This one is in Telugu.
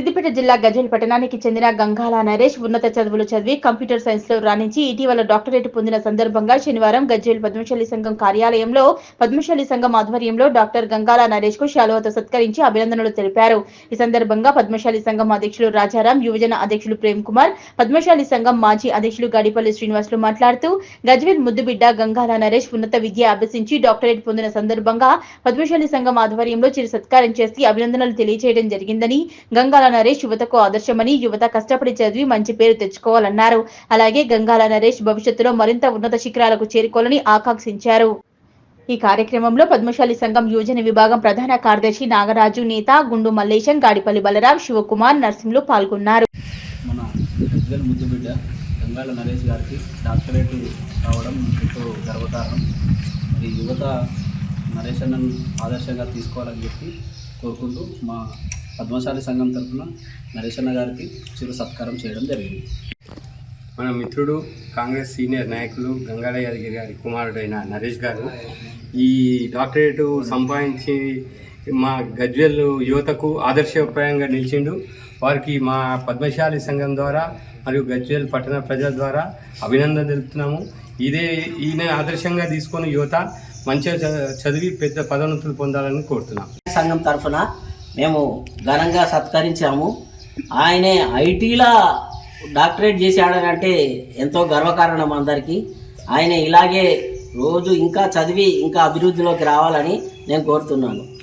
సిద్దిపేట జిల్లా గజల్ పట్టణానికి చెందిన గంగాల నరేష్ ఉన్నత చదువులు చదివి కంప్యూటర్ సైన్స్లో రాణించి ఇటీవల డాక్టరేట్ పొందిన సందర్భంగా శనివారం గజ్వెల్ పద్మశాలి సంఘం కార్యాలయంలో పద్మశాలి సంఘం ఆధ్వర్యంలో డాక్టర్ గంగాల నరేష్కు శాలువతో సత్కరించి అభినందనలు తెలిపారు. ఈ సందర్భంగా పద్మశాలి సంఘం అధ్యక్షులు రాజారాం యువజన అధ్యక్షులు ప్రేమ్ కుమార్ పద్మశాలి సంఘం మాజీ అధ్యక్షులు గాడిపల్లి శ్రీనివాసులు మాట్లాడుతూ గజ్వేల్ ముద్దుబిడ్డ గంగాల నరేష్ ఉన్నత విద్య అభ్యసించి డాక్టరేట్ పొందిన సందర్భంగా పద్మశాలి సంఘం ఆధ్వర్యంలో చిరు సత్కారం చేసి అభినందనలు తెలియజేయడం జరిగిందని గంగాల నరేష్ యువతకు ఆదర్శమని యువత కష్టపడి చదివి మంచి పేరు తెచ్చుకోవాలన్నారు. అలాగే గంగాల నరేష్ భవిష్యత్తులో మరింత ఉన్నత శిఖరాలకు చేరుకోవాలని ఆకాంక్షించారు. ఈ కార్యక్రమంలో పద్మశాలి సంఘం యోజన విభాగం ప్రధాన కార్యదర్శి నాగరాజు నేత గుండు మల్లేశం గాడిపల్లి బలరాం శివకుమార్ నర్సింహులు పాల్గొన్నారు. మన గంగాల నరేష్ గారికి డాక్టరేట్ రావడం ఎంతో గర్వకారణం. మరి యువత నరేష్ అన్నను ఆదర్శంగా తీసుకోవాలని చెప్పి కోరుకుంటూ మా పద్మశాలి సంఘం తరఫున నరేష్ అన్న గారికి చిరు సత్కారం చేయడం జరిగింది. మన మిత్రుడు కాంగ్రెస్ సీనియర్ నాయకులు గంగాల యాదగిరి గారి కుమారుడైన నరేష్ గారు ఈ డాక్టరేట్ సంపాదించి మా గజ్వెల్ యువతకు ఆదర్శప్రాయంగా నిలిచిండు. వారికి మా పద్మశాలి సంఘం ద్వారా మరియు గజ్వెల్ పట్టణ ప్రజల ద్వారా అభినందన తెలుపుతున్నాము. ఇదే ఈయన ఆదర్శంగా తీసుకొని యువత మంచిగా చ- చదివి పెద్ద పదోన్నతులు పొందాలని కోరుతున్నాం. సంఘం తరఫున మేము ఘనంగా సత్కరించాము. ఆయనే ఐటీలా డాక్టరేట్ చేశాడనంటే ఎంతో గర్వకారణం అందరికీ. ఆయన ఇలాగే రోజు ఇంకా చదివి ఇంకా అభివృద్ధిలోకి రావాలని నేను కోరుతున్నాను.